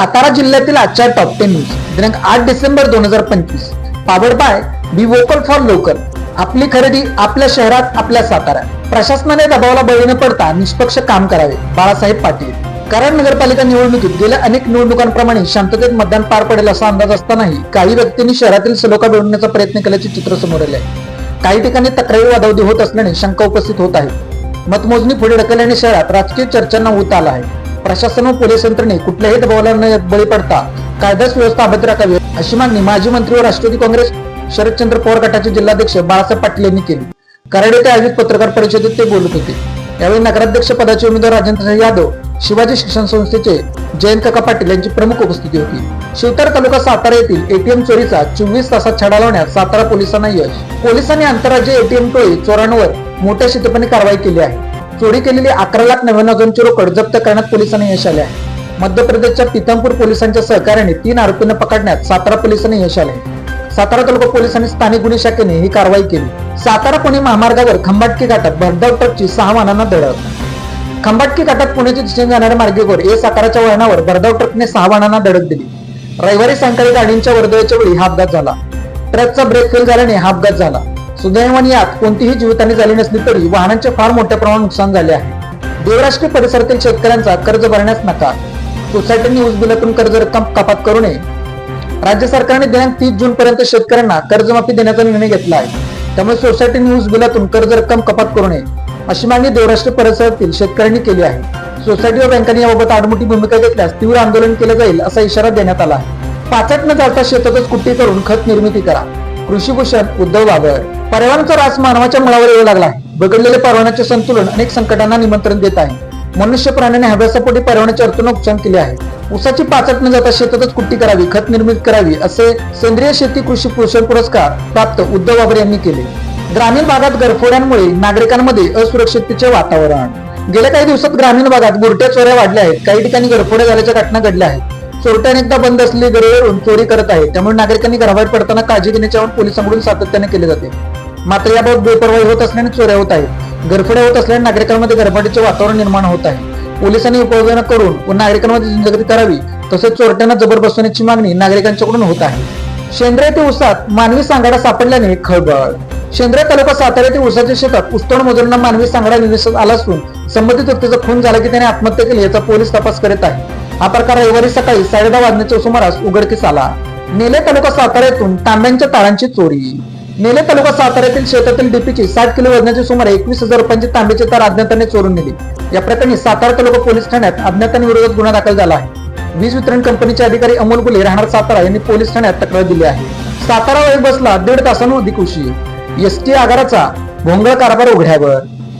सातारा जिल्ह्यातील आजच्या top ten news दिनांक आठ डिसेंबर दोन हजार पंचवीस. Powered by be vocal for local आपली खरेदी आपल्या शहरात आपल्या सातारा प्रशासनाने दबावाला बळी न पडता निष्पक्ष काम करावे बाळासाहेब पाटील. कराड नगरपालिका निवडणुकीत गेल्या अनेक निवडणुकांप्रमाणे शांततेत मतदान पार पडेल असा अंदाज असतानाही काही व्यक्तींनी शहरातील सलोखा मिळवण्याचा प्रयत्न केल्याचे चित्र समोर आले. आहे काही ठिकाणी तक्रारी वादावधी होत असल्याने शंका उपस्थित होत आहे मतमोजणी पुढे ढकलल्याने शहरात राजकीय चर्चांना होत आला आहे. प्रशासन व पोलीस यंत्रणे कुठल्याही दबावाला न बळी पडता कायदा सुव्यवस्था अभद्र राखावी अशी मागणी माजी मंत्री व राष्ट्रवादी काँग्रेस शरदचंद्र पवार गटाचे जिल्हाध्यक्ष बाळासाहेब पाटील यांनी केली. कराड येथे आयोजित पत्रकार परिषदेत ते बोलत होते. यावेळी नगराध्यक्ष पदाचे उमेदवार राजेंद्र यादव शिवाजी शिक्षण संस्थेचे जयंत काका पाटील यांची प्रमुख उपस्थिती होती. शिवतार तालुका सातारा येथील एटीएम चोरीचा चोवीस तासात छडा लावण्यात सातारा पोलिसांना यश. पोलिसांनी आंतरराज्य एटीएम टोळी चोरांवर मोठ्या शितपणे कारवाई केली आहे. चोरी केलेली अकरा लाख नव्याण्णव हजारांची रोकड जप्त करण्यात पोलिसांनी यश आले आहे. मध्य प्रदेशच्या पितमपूर पोलिसांच्या सहकार्याने तीन आरोपींना पकडण्यात सातारा पोलिसांनी यश आले सातारा तालुका पोलिसांनी स्थानिक गुन्हे शाखेने ही कारवाई केली. सातारा पुणे महामार्गावर खंबाटकी घाटात भरधाव ट्रकची सहा वाहनांना धडक. खंबाटकी घाटात पुण्याच्या दिशेने जाणाऱ्या मार्गेवर ए साताराच्या वळणावर भरधाव ट्रकने सहा वाहनांना धडक दिली. रविवारी सायंकाळी गाडींच्या वर्दळीच्या वेळी हा अपघात झाला. ट्रकचा ब्रेक फेल झाल्याने हा अपघात झाला. सुदैवाने यात कोणतीही जीवितहानी झाली नसली तरी वाहनांचे फार मोठ्या प्रमाणात नुकसान झाले आहे. देवराष्ट्री परिसरातील शेतकऱ्यांचा कर्ज भरण्यास नकार. सोसायटींनी ऊस बिलातून कर्ज रक्कम कपात करू नये. राज्य सरकारने दिनांक तीस जून पर्यंत शेतकऱ्यांना कर्जमाफी देण्याचा निर्णय घेतला आहे. त्यामुळे सोसायटीने ऊस बिलातून कर्ज रक्कम कपात करू नये अशी मागणी देवराष्ट्र परिसरातील शेतकऱ्यांनी केली आहे. सोसायटी व बँकांनी याबाबत आडमोठी भूमिका घेतल्यास तीव्र आंदोलन केलं जाईल असा इशारा देण्यात आला पाचट न जाता शेतातच कुट्टी करून खत निर्मिती करा. कृषीभूषण उद्धव बाबर. पर्यावरणचा रास मानवाच्या मुळावर येऊ लागला. आहे बिघडलेले पर्यावरणाचे संतुलन अनेक संकटांना निमंत्रण देत आहे. मनुष्य प्राण्याने हव्यासापोटी पर्यावरणाचे अर्थून नुकसान केले आहे ऊसाची पाचट न जाता शेतातच कुट्टी करावी खत निर्मित करावी असे सेंद्रिय शेती कृषी पोषण पुरस्कार प्राप्त उद्धव बाबर यांनी केले. ग्रामीण भागात गरफोड्यांमुळे नागरिकांमध्ये असुरक्षिततेचे वातावरण. गेल्या काही दिवसात ग्रामीण भागात गुरट्या चोऱ्या वाढल्या आहेत. काही ठिकाणी गरफोड्या झाल्याच्या घटना घडल्या आहेत. चोरट्या अनेकदा बंद असलेली घरे चोरी करत आहे त्यामुळे नागरिकांनी घराबाहेर पडताना काळजी घेण्याचे आवाहन पोलिसांकडून सातत्याने केले जाते. मात्र याबाबत बेपरवाही होत असल्याने चोऱ्या होत आहेत. गरफड्या होत असल्याने नागरिकांमध्ये गरफडीचे वातावरण निर्माण होत आहे. पोलिसांनी उपाययोजना करून व नागरिकांमध्ये जनजागृती करावी तसेच चोरट्यांना जबर बसवण्याची मागणी नागरिकांच्याकडून होत आहे. शेंद्रे ते उसात मानवी सांगाडा सापडल्याने खळबळ. शेंद्रे तालुका सातारा येथे उसाच्या शेतात उस्तोड मजुरांना मानवी सांगाडा निवेशात आला असून संबंधित व्यक्तीचा खून झाला की त्याने आत्महत्या केली याचा पोलीस तपास करत आहे. हा प्रकार रविवारी सकाळी साडेदहा वाजण्याच्या सुमारास उघडकीस आला. नेले तालुका सातारा येथून तांब्यांच्या तारांची चोरी. नेले तालुका साताऱ्यातील शेतातील डीपीची साठ किलो वजनाची सुमारे एकवीस हजार रुपयांची तांब्याची तार अज्ञाताने चोरून नेली. या प्रकरणी सातारा तालुका पोलीस ठाण्यात अज्ञातांविरोधात गुन्हा दाखल झाला आहे. वीज वितरण कंपनीचे अधिकारी अमोल गुले राहणार सातारा यांनी पोलीस ठाण्यात तक्रार दिली आहे. सातारा वळी बसला दीड तासांहून अधिक उशीर एसटी आगाराचा भोंगळ कारभार उघड्यावर.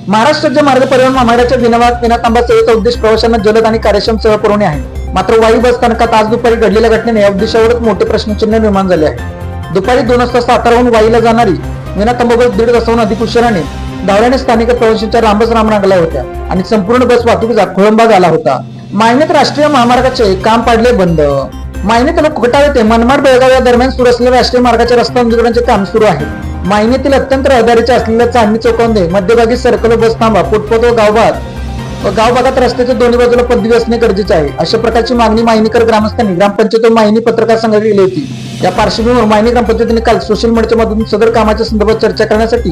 महाराष्ट्र राज्य मार्ग परिवहन महामंडळाच्या विनावाद विनातांबा सेवेचा उद्देश प्रवाशांना जलद आणि कार्यक्षम सेवा पुरवणे आहे. मात्र वाई बस स्थानकात आज दुपारी घडलेल्या घटनेने या उद्देशावरच मोठे प्रश्नचिन्ह निर्माण झाले आहे. दुपारी दोन वाजता साताराहून वाईला जाणारी मीना बस दीड तासाहून अधिक उशिराने धावल्याने स्थानिक प्रवाशांच्या रामबस राम लागल्या होत्या आणि संपूर्ण बस वाहतुकीचा खोळंबा झाला होता. मायनेत राष्ट्रीय महामार्गाचे काम पाडले बंद. मायने तालुका कोटाळ येथे मनमाड बेळगाव या दरम्यान सुरू असलेल्या राष्ट्रीय मार्गाच्या रस्ता उंचीकरणाचे काम सुरू आहे. मायनेतील अत्यंत रहदारीचे असलेल्या चांदणी चौकामध्ये मध्यभागी सर्कल बस थांबा फुटपाथ व गावभाग व गाव भागात रस्त्याच्या दोन्ही बाजूला पदवी असणे गरजेचे आहे. अशा प्रकारची मागणी मायनीकर ग्रामस्थांनी ग्रामपंचायत व मायनी पत्रकार संघात केली होती. या पार्श्वभूमीवर मायनी ग्रामपंचायतीने काल सोशल मीडियाच्या मधून सदर कामाच्या संदर्भात चर्चा करण्यासाठी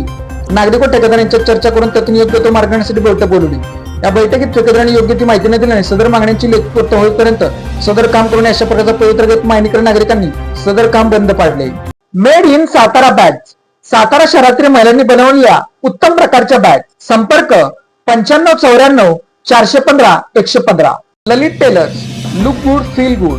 नागरिक व ठेकेदार यांच्यात चर्चा करून त्यातून योग्य तो मार्ग आणण्यासाठी बैठक बोलवली. या बैठकीत ठेकेदारांनी योग्य ती माहिती न दिल्याने सदर मागण्यांची लेखपूर्त होईपर्यंत सदर काम करून अशा प्रकारचा पवित्र घेत मायनीकर नागरिकांनी सदर काम बंद पाडले. Made in Satara batch Satara शहरातील महिलांनी बनवलेल्या उत्तम प्रकारच्या बॅग संपर्क पंच्याण्णव चौऱ्याण्णव चारशे पंधरा एकशे पंधरा. Lalit tailors look good feel good